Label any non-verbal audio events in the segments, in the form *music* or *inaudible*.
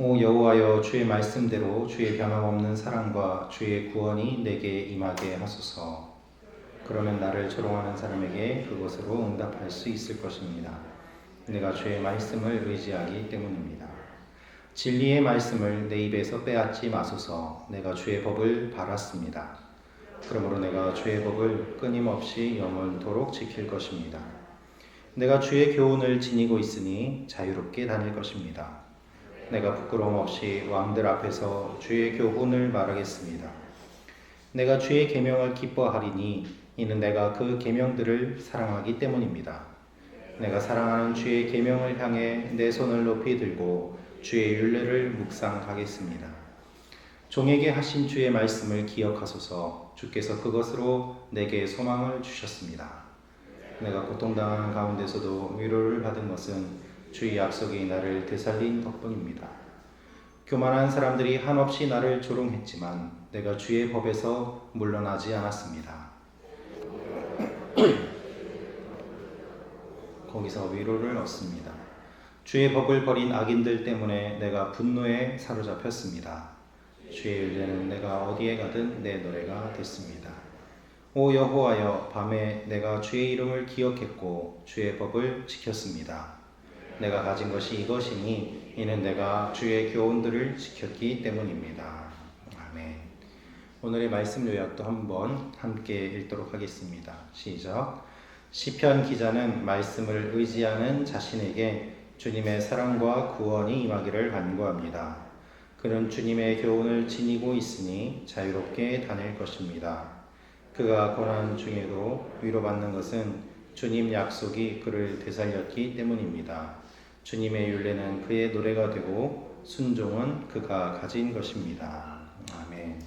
오 여호와여 주의 말씀대로 주의 변함없는 사랑과 주의 구원이 내게 임하게 하소서. 그러면 나를 조롱하는 사람에게 그것으로 응답할 수 있을 것입니다. 내가 주의 말씀을 의지하기 때문입니다. 진리의 말씀을 내 입에서 빼앗지 마소서. 내가 주의 법을 바랐습니다. 그러므로 내가 주의 법을 끊임없이 영원토록 지킬 것입니다. 내가 주의 교훈을 지니고 있으니 자유롭게 다닐 것입니다. 내가 부끄러움 없이 왕들 앞에서 주의 교훈을 말하겠습니다. 내가 주의 계명을 기뻐하리니 이는 내가 그 계명들을 사랑하기 때문입니다. 내가 사랑하는 주의 계명을 향해 내 손을 높이 들고 주의 윤례를 묵상하겠습니다. 종에게 하신 주의 말씀을 기억하소서 주께서 그것으로 내게 소망을 주셨습니다. 내가 고통당하는 가운데서도 위로를 받은 것은 주의 약속이 나를 되살린 덕분입니다. 교만한 사람들이 한없이 나를 조롱했지만 내가 주의 법에서 물러나지 않았습니다. *clears throat* 거기서 위로를 얻습니다. 주의 법을 버린 악인들 때문에 내가 분노에 사로잡혔습니다. 주의 윤례는 내가 어디에 가든 내 노래가 됐습니다. 오 여호와여 밤에 내가 주의 이름을 기억했고 주의 법을 지켰습니다. 내가 가진 것이 이것이니 이는 내가 주의 교훈들을 지켰기 때문입니다. 아멘. 오늘의 말씀 요약도 한번 함께 읽도록 하겠습니다. 시작. 시편 기자는 말씀을 의지하는 자신에게 주님의 사랑과 구원이 임하기를 간구합니다. 그는 주님의 교훈을 지니고 있으니 자유롭게 다닐 것입니다. 그가 고난 중에도 위로받는 것은 주님 약속이 그를 되살렸기 때문입니다. 주님의 윤례는 그의 노래가 되고 순종은 그가 가진 것입니다. 아멘.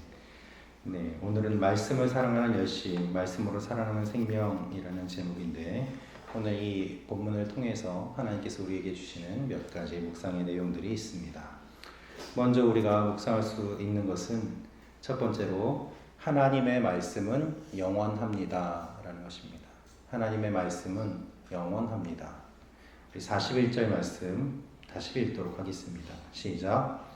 네, 오늘은 말씀을 사랑하는 열심, 말씀으로 살아가는 생명이라는 제목인데 오늘 이 본문을 통해서 하나님께서 우리에게 주시는 몇 가지 묵상의 내용들이 있습니다. 먼저 우리가 묵상할 수 있는 것은 첫 번째로 하나님의 말씀은 영원합니다라는 것입니다. 하나님의 말씀은 영원합니다. 우리 41절 말씀 다시 읽도록 하겠습니다. 시작.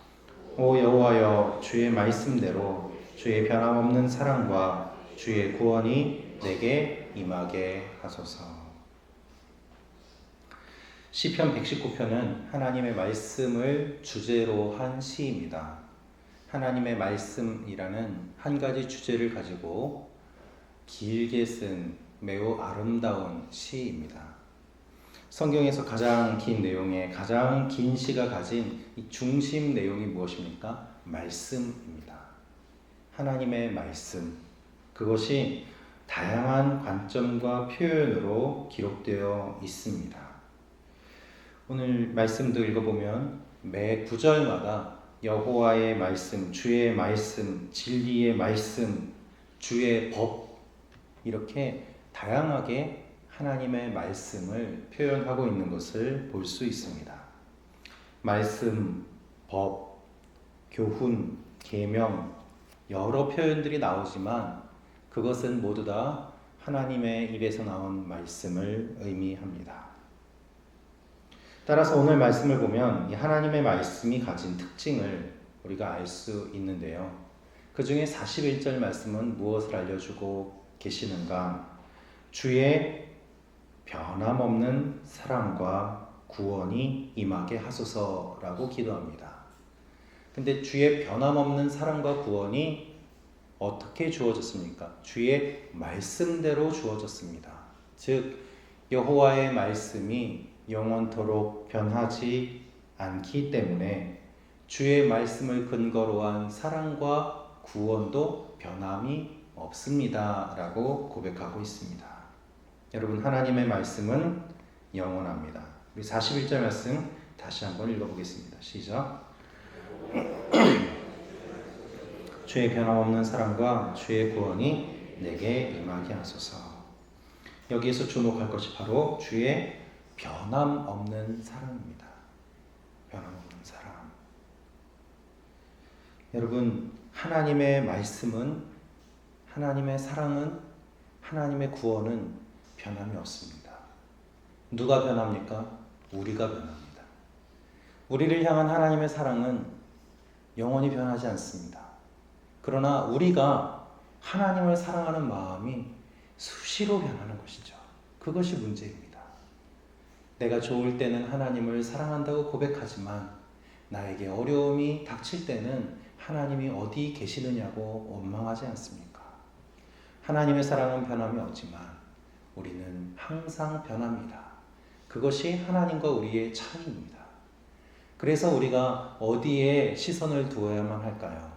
오 여호와여 주의 말씀대로 주의 변함없는 사랑과 주의 구원이 내게 임하게 하소서. 시편 119편은 하나님의 말씀을 주제로 한 시입니다. 하나님의 말씀이라는 한 가지 주제를 가지고 길게 쓴 매우 아름다운 시입니다. 성경에서 가장 긴 내용의 가장 긴 시가 가진 이 중심 내용이 무엇입니까? 말씀입니다. 하나님의 말씀. 그것이 다양한 관점과 표현으로 기록되어 있습니다. 오늘 말씀도 읽어보면 매 구절마다 여호와의 말씀, 주의 말씀, 진리의 말씀, 주의 법 이렇게 다양하게 하나님의 말씀을 표현하고 있는 것을 볼 수 있습니다. 말씀, 법, 교훈, 계명 여러 표현들이 나오지만 그것은 모두 다 하나님의 입에서 나온 말씀을 의미합니다. 따라서 오늘 말씀을 보면 하나님의 말씀이 가진 특징을 우리가 알 수 있는데요. 그 중에 41절 말씀은 무엇을 알려주고 계시는가? 주의 변함없는 사랑과 구원이 임하게 하소서라고 기도합니다. 근데 주의 변함없는 사랑과 구원이 어떻게 주어졌습니까? 주의 말씀대로 주어졌습니다. 즉 여호와의 말씀이 영원토록 변하지 않기 때문에 주의 말씀을 근거로 한 사랑과 구원도 변함이 없습니다라고 고백하고 있습니다. 여러분 하나님의 말씀은 영원합니다. 우리 41절 말씀 다시 한번 읽어보겠습니다. 시작. *clears throat* 주의 변함없는 사랑과 주의 구원이 내게 임하게 하소서. 여기에서 주목할 것이 바로 주의 변함없는 사랑입니다. 변함없는 사랑. 여러분, 하나님의 말씀은, 하나님의 사랑은, 하나님의 구원은 변함이 없습니다. 누가 변합니까? 우리가 변합니다. 우리를 향한 하나님의 사랑은 영원히 변하지 않습니다. 그러나 우리가 하나님을 사랑하는 마음이 수시로 변하는 것이죠. 그것이 문제입니다. 내가 좋을 때는 하나님을 사랑한다고 고백하지만 나에게 어려움이 닥칠 때는 하나님이 어디 계시느냐고 원망하지 않습니까? 하나님의 사랑은 변함이 없지만 우리는 항상 변합니다. 그것이 하나님과 우리의 차이입니다. 그래서 우리가 어디에 시선을 두어야만 할까요?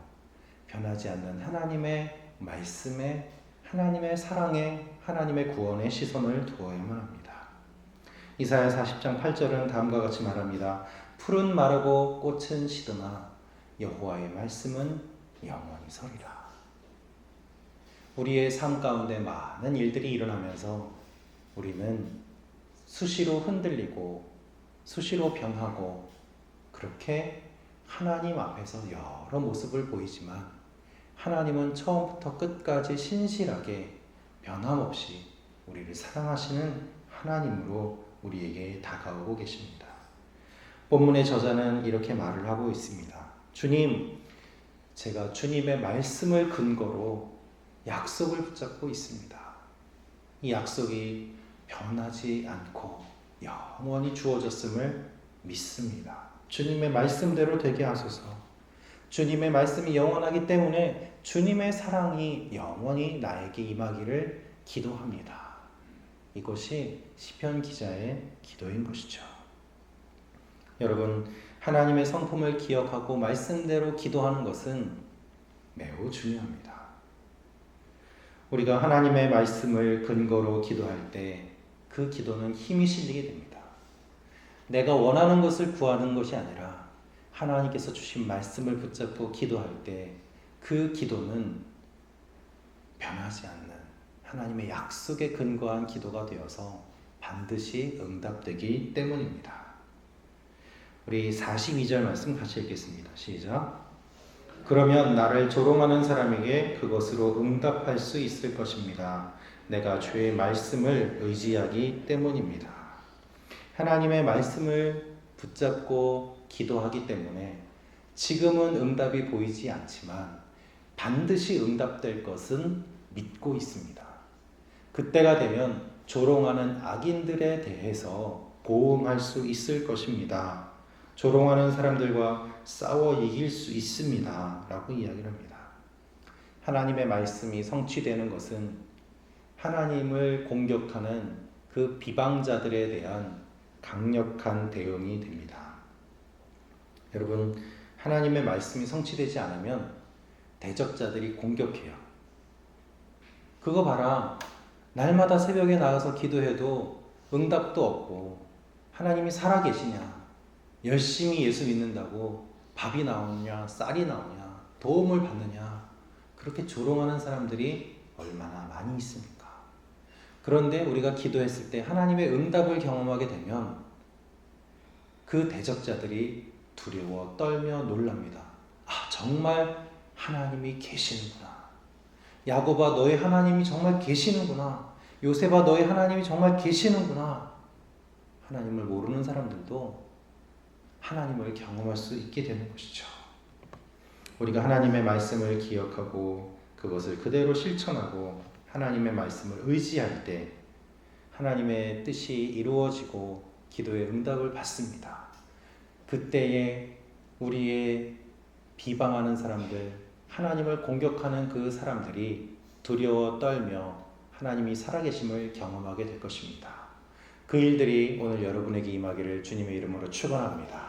변하지 않는 하나님의 말씀에, 하나님의 사랑에, 하나님의 구원에 시선을 두어야만 합니다. 이사야 40장 8절은 다음과 같이 말합니다. 푸른 마르고 꽃은 시드나 여호와의 말씀은 영원히 서리라. 우리의 삶 가운데 많은 일들이 일어나면서 우리는 수시로 흔들리고 수시로 변하고 그렇게 하나님 앞에서 여러 모습을 보이지만 하나님은 처음부터 끝까지 신실하게 변함없이 우리를 사랑하시는 하나님으로 우리에게 다가오고 계십니다. 본문의 저자는 이렇게 말을 하고 있습니다. 주님, 제가 주님의 말씀을 근거로 약속을 붙잡고 있습니다. 이 약속이 변하지 않고 영원히 주어졌음을 믿습니다. 주님의 말씀대로 되게 하소서. 주님의 말씀이 영원하기 때문에 주님의 사랑이 영원히 나에게 임하기를 기도합니다. 이것이 시편 기자의 기도인 것이죠. 여러분, 하나님의 성품을 기억하고 말씀대로 기도하는 것은 매우 중요합니다. 우리가 하나님의 말씀을 근거로 기도할 때 그 기도는 힘이 실리게 됩니다. 내가 원하는 것을 구하는 것이 아니라 하나님께서 주신 말씀을 붙잡고 기도할 때 그 기도는 변하지 않는 하나님의 약속에 근거한 기도가 되어서 반드시 응답되기 때문입니다. 우리 42절 말씀 같이 읽겠습니다. 시작. 그러면 나를 조롱하는 사람에게 그것으로 응답할 수 있을 것입니다. 내가 주의 말씀을 의지하기 때문입니다. 하나님의 말씀을 붙잡고 기도하기 때문에 지금은 응답이 보이지 않지만 반드시 응답될 것은 믿고 있습니다. 그때가 되면 조롱하는 악인들에 대해서 보응할 수 있을 것입니다. 조롱하는 사람들과 싸워 이길 수 있습니다. 라고 이야기를 합니다. 하나님의 말씀이 성취되는 것은 하나님을 공격하는 그 비방자들에 대한 강력한 대응이 됩니다. 여러분, 하나님의 말씀이 성취되지 않으면 대적자들이 공격해요. 그거 봐라. 날마다 새벽에 나가서 기도해도 응답도 없고 하나님이 살아계시냐? 열심히 예수 믿는다고 밥이 나오냐, 쌀이 나오냐, 도움을 받느냐? 그렇게 조롱하는 사람들이 얼마나 많이 있습니까? 그런데 우리가 기도했을 때 하나님의 응답을 경험하게 되면 그 대적자들이 두려워 떨며 놀랍니다. 아, 정말 하나님이 계시는구나. 야고바 너의 하나님이 정말 계시는구나. 요셉아 너의 하나님이 정말 계시는구나. 하나님을 모르는 사람들도 하나님을 경험할 수 있게 되는 것이죠. 우리가 하나님의 말씀을 기억하고 그것을 그대로 실천하고 하나님의 말씀을 의지할 때 하나님의 뜻이 이루어지고 기도의 응답을 받습니다. 그때에 우리의 비방하는 사람들, 하나님을 공격하는 그 사람들이 두려워 떨며 하나님이 살아계심을 경험하게 될 것입니다. 그 일들이 오늘 여러분에게 임하기를 주님의 이름으로 축원합니다.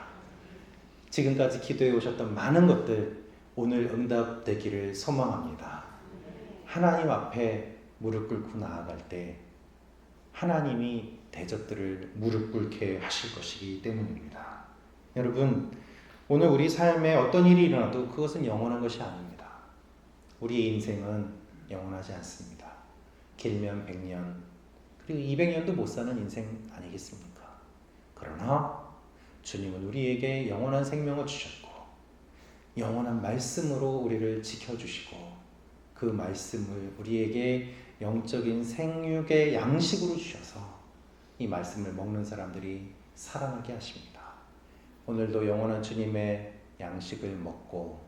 지금까지 기도해 오셨던 많은 것들 오늘 응답되기를 소망합니다. 하나님 앞에 무릎 꿇고 나아갈 때 하나님이 대적들을 무릎 꿇게 하실 것이기 때문입니다. 여러분, 오늘 우리 삶에 어떤 일이 일어나도 그것은 영원한 것이 아닙니다. 우리의 인생은 영원하지 않습니다. 길면 100년, 그리고 200년도 못 사는 인생 아니겠습니까? 그러나 주님은 우리에게 영원한 생명을 주셨고, 영원한 말씀으로 우리를 지켜주시고, 그 말씀을 우리에게 영적인 생육의 양식으로 주셔서 이 말씀을 먹는 사람들이 살아나게 하십니다. 오늘도 영원한 주님의 양식을 먹고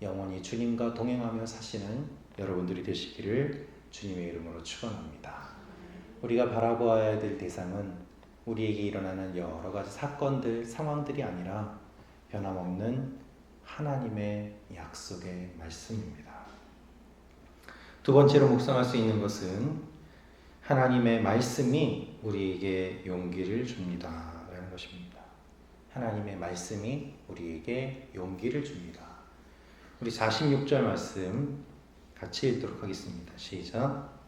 영원히 주님과 동행하며 사시는 여러분들이 되시기를 주님의 이름으로 축원합니다. 우리가 바라보아야 될 대상은 우리에게 일어나는 여러 가지 사건들, 상황들이 아니라 변함없는 하나님의 약속의 말씀입니다. 두 번째로 묵상할 수 있는 것은 하나님의 말씀이 우리에게 용기를 줍니다. 라는 것입니다. 하나님의 말씀이 우리에게 용기를 줍니다. 우리 46절 말씀 같이 읽도록 하겠습니다. 시작.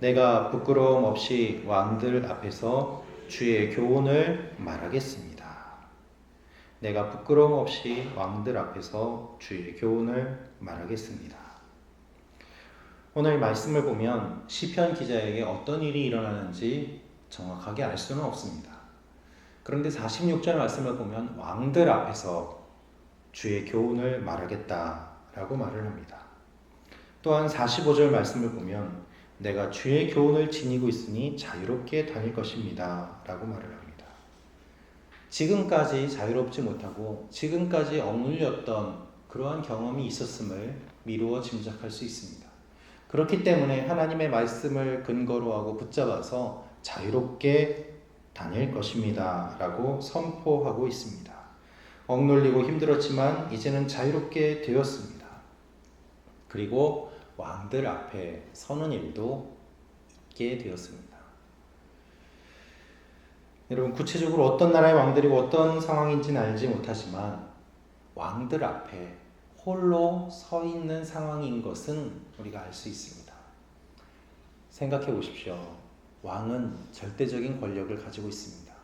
내가 부끄러움 없이 왕들 앞에서 주의 교훈을 말하겠습니다. 내가 부끄러움 없이 왕들 앞에서 주의 교훈을 말하겠습니다. 오늘 말씀을 보면 시편 기자에게 어떤 일이 일어나는지 정확하게 알 수는 없습니다. 그런데 46절 말씀을 보면 왕들 앞에서 주의 교훈을 말하겠다라고 말을 합니다. 또한 45절 말씀을 보면 내가 주의 교훈을 지니고 있으니 자유롭게 다닐 것입니다. 라고 말을 합니다. 지금까지 자유롭지 못하고 지금까지 억눌렸던 그러한 경험이 있었음을 미루어 짐작할 수 있습니다. 그렇기 때문에 하나님의 말씀을 근거로 하고 붙잡아서 자유롭게 다닐 것입니다. 라고 선포하고 있습니다. 억눌리고 힘들었지만 이제는 자유롭게 되었습니다. 그리고 왕들 앞에 서는 일도 있게 되었습니다. 여러분 구체적으로 어떤 나라의 왕들이고 어떤 상황인지는 알지 못하지만 왕들 앞에 홀로 서 있는 상황인 것은 우리가 알 수 있습니다. 생각해 보십시오. 왕은 절대적인 권력을 가지고 있습니다.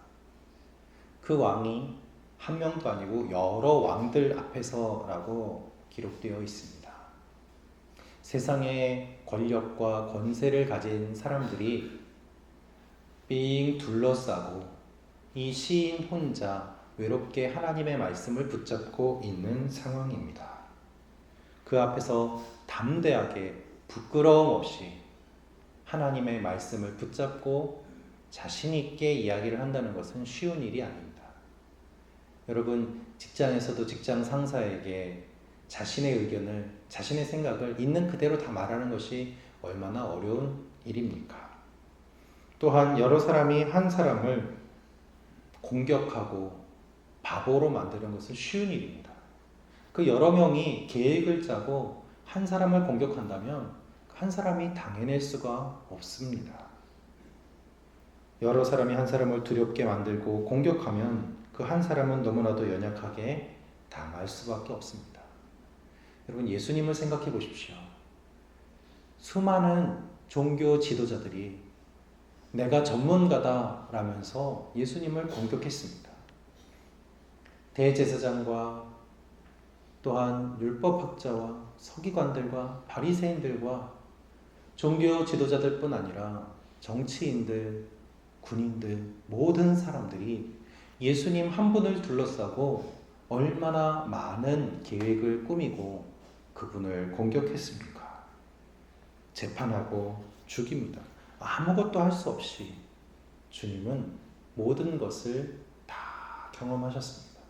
그 왕이 한 명도 아니고 여러 왕들 앞에서라고 기록되어 있습니다. 세상의 권력과 권세를 가진 사람들이 삥 둘러싸고 이 시인 혼자 외롭게 하나님의 말씀을 붙잡고 있는 상황입니다. 그 앞에서 담대하게 부끄러움 없이 하나님의 말씀을 붙잡고 자신 있게 이야기를 한다는 것은 쉬운 일이 아닙니다. 여러분 직장에서도 직장 상사에게 자신의 의견을 자신의 생각을 있는 그대로 다 말하는 것이 얼마나 어려운 일입니까? 또한 여러 사람이 한 사람을 공격하고 바보로 만드는 것은 쉬운 일입니다. 그 여러 명이 계획을 짜고 한 사람을 공격한다면 한 사람이 당해낼 수가 없습니다. 여러 사람이 한 사람을 두렵게 만들고 공격하면 그 한 사람은 너무나도 연약하게 당할 수밖에 없습니다. 여러분 예수님을 생각해 보십시오. 수많은 종교 지도자들이 내가 전문가다라면서 예수님을 공격했습니다. 대제사장과 또한 율법학자와 서기관들과 바리새인들과 종교 지도자들뿐 아니라 정치인들, 군인들 모든 사람들이 예수님 한 분을 둘러싸고 얼마나 많은 계획을 꾸미고 그분을 공격했습니까? 재판하고 죽입니다. 아무것도 할 수 없이 주님은 모든 것을 다 경험하셨습니다.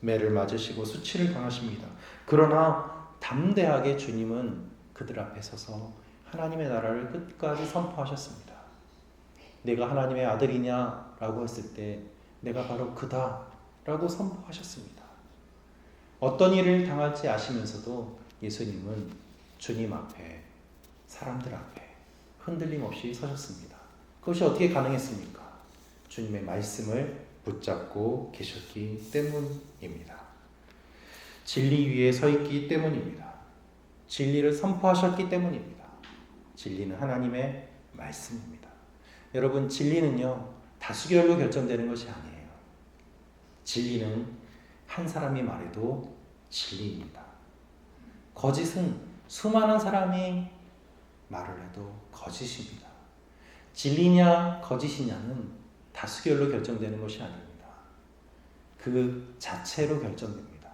매를 맞으시고 수치를 당하십니다. 그러나 담대하게 주님은 그들 앞에 서서 하나님의 나라를 끝까지 선포하셨습니다. 내가 하나님의 아들이냐 라고 했을 때 내가 바로 그다 라고 선포하셨습니다. 어떤 일을 당할지 아시면서도 예수님은 주님 앞에 사람들 앞에 흔들림 없이 서셨습니다. 그것이 어떻게 가능했습니까? 주님의 말씀을 붙잡고 계셨기 때문입니다. 진리 위에 서 있기 때문입니다. 진리를 선포하셨기 때문입니다. 진리는 하나님의 말씀입니다. 여러분, 진리는요, 다수결로 결정되는 것이 아니에요. 진리는 한 사람이 말해도 진리입니다. 거짓은 수많은 사람이 말을 해도 거짓입니다. 진리냐 거짓이냐는 다수결로 결정되는 것이 아닙니다. 그 자체로 결정됩니다.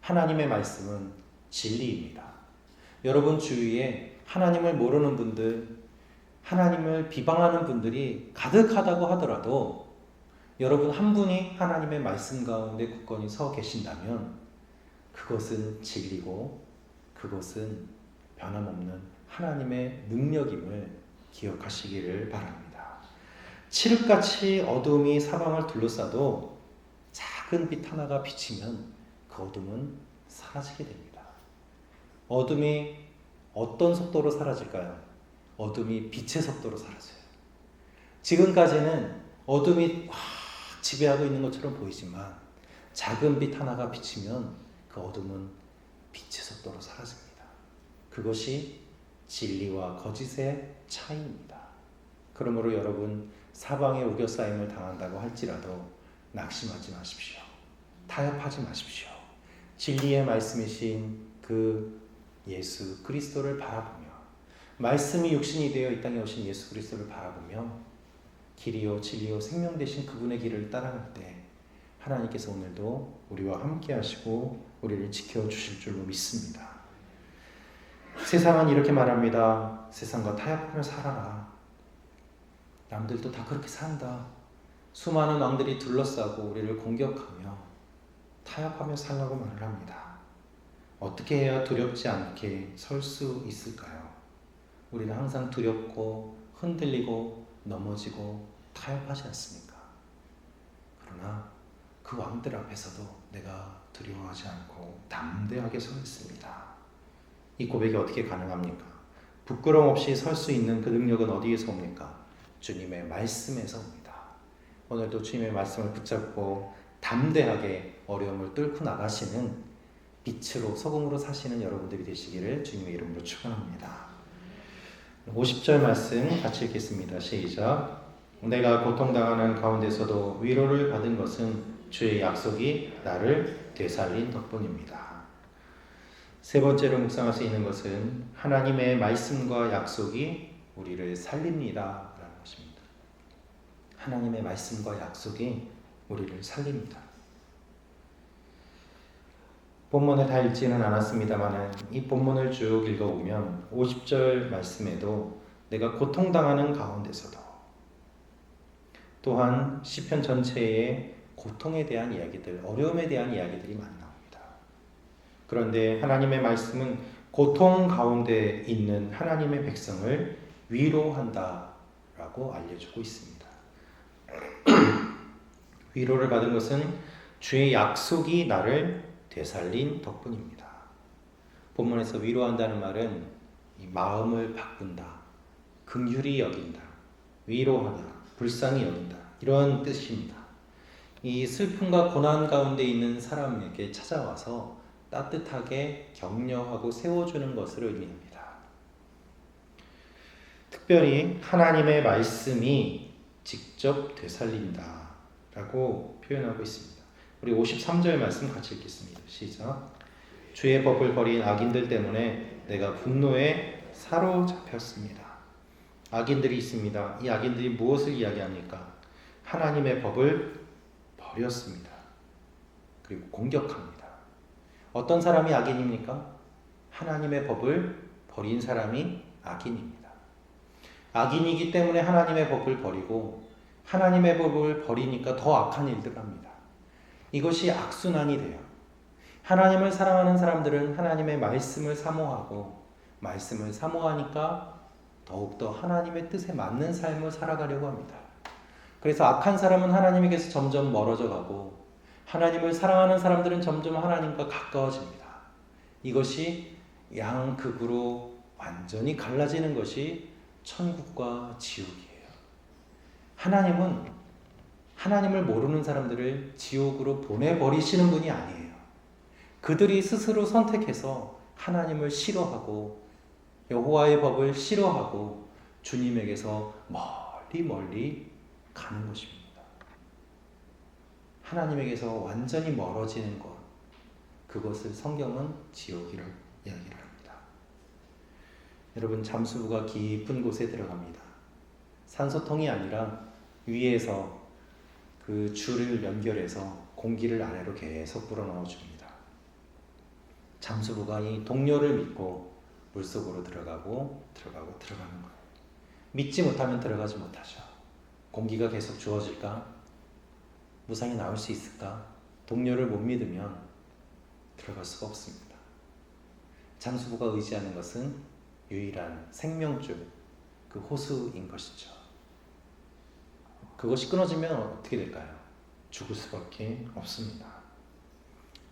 하나님의 말씀은 진리입니다. 여러분 주위에 하나님을 모르는 분들, 하나님을 비방하는 분들이 가득하다고 하더라도 여러분 한 분이 하나님의 말씀 가운데 굳건히 서 계신다면 그것은 진리고 그것은 변함없는 하나님의 능력임을 기억하시기를 바랍니다. 칠흑같이 어둠이 사방을 둘러싸도 작은 빛 하나가 비치면 그 어둠은 사라지게 됩니다. 어둠이 어떤 속도로 사라질까요? 어둠이 빛의 속도로 사라져요. 지금까지는 어둠이 확 지배하고 있는 것처럼 보이지만 작은 빛 하나가 비치면 그 어둠은 빛의 속도로 사라집니다. 그것이 진리와 거짓의 차이입니다. 그러므로 여러분 사방에 우겨싸임을 당한다고 할지라도 낙심하지 마십시오. 타협하지 마십시오. 진리의 말씀이신 그 예수 그리스도를 바라보며 말씀이 육신이 되어 이 땅에 오신 예수 그리스도를 바라보며 길이요 진리요 생명 되신 그분의 길을 따라갈 때 하나님께서 오늘도 우리와 함께 하시고 우리를 지켜 주실 줄로 믿습니다. 세상은 이렇게 말합니다. 세상과 타협하며 살아라. 남들도 다 그렇게 산다. 수많은 왕들이 둘러싸고 우리를 공격하며 타협하며 살라고 말을 합니다. 어떻게 해야 두렵지 않게 설 수 있을까요? 우리는 항상 두렵고 흔들리고 넘어지고 타협하지 않습니까? 그러나 그 왕들 앞에서도 내가 두려워하지 않고 담대하게 서 있습니다. 이 고백이 어떻게 가능합니까? 부끄럼 없이 설 수 있는 그 능력은 어디에서 옵니까? 주님의 말씀에서 옵니다. 오늘도 주님의 말씀을 붙잡고 담대하게 어려움을 뚫고 나가시는 빛으로 소금으로 사시는 여러분들이 되시기를 주님의 이름으로 축원합니다. 50절 말씀 같이 읽겠습니다. 시작. 내가 고통당하는 가운데서도 위로를 받은 것은 주의 약속이 나를 되살린 덕분입니다. 세 번째로 묵상할 수 있는 것은 하나님의 말씀과 약속이 우리를 살립니다. 라는 것입니다. 하나님의 말씀과 약속이 우리를 살립니다. 본문을 다 읽지는 않았습니다만 이 본문을 쭉 읽어보면 50절 말씀에도 내가 고통당하는 가운데서도 또한 시편 전체에 고통에 대한 이야기들, 어려움에 대한 이야기들이 많이 나옵니다. 그런데 하나님의 말씀은 고통 가운데 있는 하나님의 백성을 위로한다라고 알려주고 있습니다. *clears throat* 위로를 받은 것은 주의 약속이 나를 되살린 덕분입니다. 본문에서 위로한다는 말은 마음을 바꾼다, 긍휼히 여긴다, 위로하다, 불쌍히 여긴다 이런 뜻입니다. 이 슬픔과 고난 가운데 있는 사람에게 찾아와서 따뜻하게 격려하고 세워주는 것을 의미합니다. 특별히 하나님의 말씀이 직접 되살린다 라고 표현하고 있습니다. 우리 53절 말씀 같이 읽겠습니다. 시작. 주의 법을 버린 악인들 때문에 내가 분노에 사로잡혔습니다. 악인들이 있습니다. 이 악인들이 무엇을 이야기합니까? 하나님의 법을 버렸습니다. 그리고 공격합니다. 어떤 사람이 악인입니까? 하나님의 법을 버린 사람이 악인입니다. 악인이기 때문에 하나님의 법을 버리고 하나님의 법을 버리니까 더 악한 일들을 합니다. 이것이 악순환이 돼요. 하나님을 사랑하는 사람들은 하나님의 말씀을 사모하고 말씀을 사모하니까 더욱더 하나님의 뜻에 맞는 삶을 살아가려고 합니다. 그래서 악한 사람은 하나님에게서 점점 멀어져 가고 하나님을 사랑하는 사람들은 점점 하나님과 가까워집니다. 이것이 양극으로 완전히 갈라지는 것이 천국과 지옥이에요. 하나님은 하나님을 모르는 사람들을 지옥으로 보내버리시는 분이 아니에요. 그들이 스스로 선택해서 하나님을 싫어하고 여호와의 법을 싫어하고 주님에게서 멀리 멀리 가는 것입니다. 하나님에게서 완전히 멀어지는 것, 그것을 성경은 지옥이라 이야기를 합니다. 여러분 잠수부가 깊은 곳에 들어갑니다. 산소통이 아니라 위에서 그 줄을 연결해서 공기를 아래로 계속 불어넣어 줍니다. 잠수부가 이 동료를 믿고 물속으로 들어가고 들어가고 들어가는 거예요. 믿지 못하면 들어가지 못하죠. 공기가 계속 주어질까? 무상이 나올 수 있을까? 동료를 못 믿으면 들어갈 수가 없습니다. 장수부가 의지하는 것은 유일한 생명줄, 그 호수인 것이죠. 그것이 끊어지면 어떻게 될까요? 죽을 수밖에 없습니다.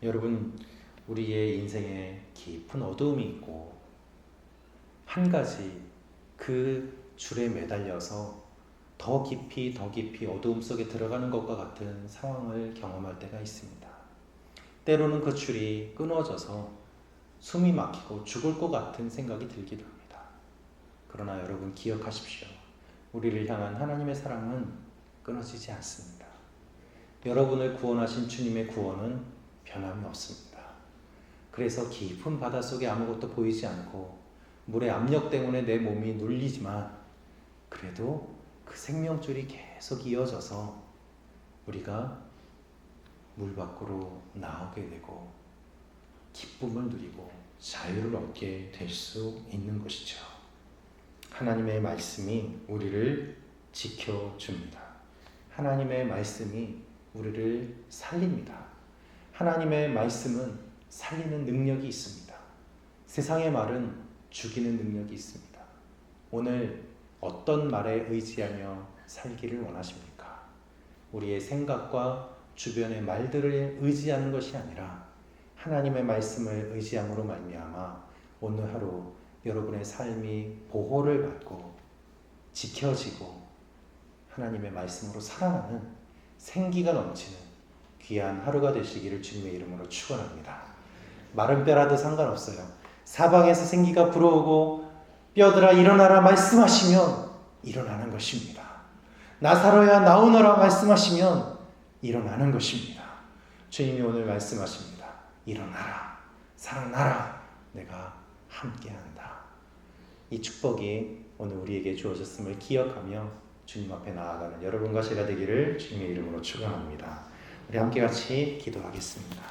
여러분, 우리의 인생에 깊은 어두움이 있고 한 가지 그 줄에 매달려서 더 깊이 더 깊이 어두움 속에 들어가는 것과 같은 상황을 경험할 때가 있습니다. 때로는 그 줄이 끊어져서 숨이 막히고 죽을 것 같은 생각이 들기도 합니다. 그러나 여러분 기억하십시오. 우리를 향한 하나님의 사랑은 끊어지지 않습니다. 여러분을 구원하신 주님의 구원은 변함이 없습니다. 그래서 깊은 바다 속에 아무것도 보이지 않고 물의 압력 때문에 내 몸이 눌리지만 그래도 그 생명줄이 계속 이어져서 우리가 물 밖으로 나오게 되고 기쁨을 누리고 자유를 얻게 될 수 있는 것이죠. 하나님의 말씀이 우리를 지켜줍니다. 하나님의 말씀이 우리를 살립니다. 하나님의 말씀은 살리는 능력이 있습니다. 세상의 말은 죽이는 능력이 있습니다. 오늘 어떤 말에 의지하며 살기를 원하십니까? 우리의 생각과 주변의 말들을 의지하는 것이 아니라 하나님의 말씀을 의지함으로 말미암아 오늘 하루 여러분의 삶이 보호를 받고 지켜지고 하나님의 말씀으로 살아가는 생기가 넘치는 귀한 하루가 되시기를 주님의 이름으로 축원합니다. 마른 뼈라도 상관없어요. 사방에서 생기가 불어오고 뼈들아 일어나라 말씀하시면 일어나는 것입니다. 나사로야 나오너라 말씀하시면 일어나는 것입니다. 주님이 오늘 말씀하십니다. 일어나라 살아나라 내가 함께한다. 이 축복이 오늘 우리에게 주어졌음을 기억하며 주님 앞에 나아가는 여러분과 제가 되기를 주님의 이름으로 축원합니다. 우리 함께 같이 기도하겠습니다.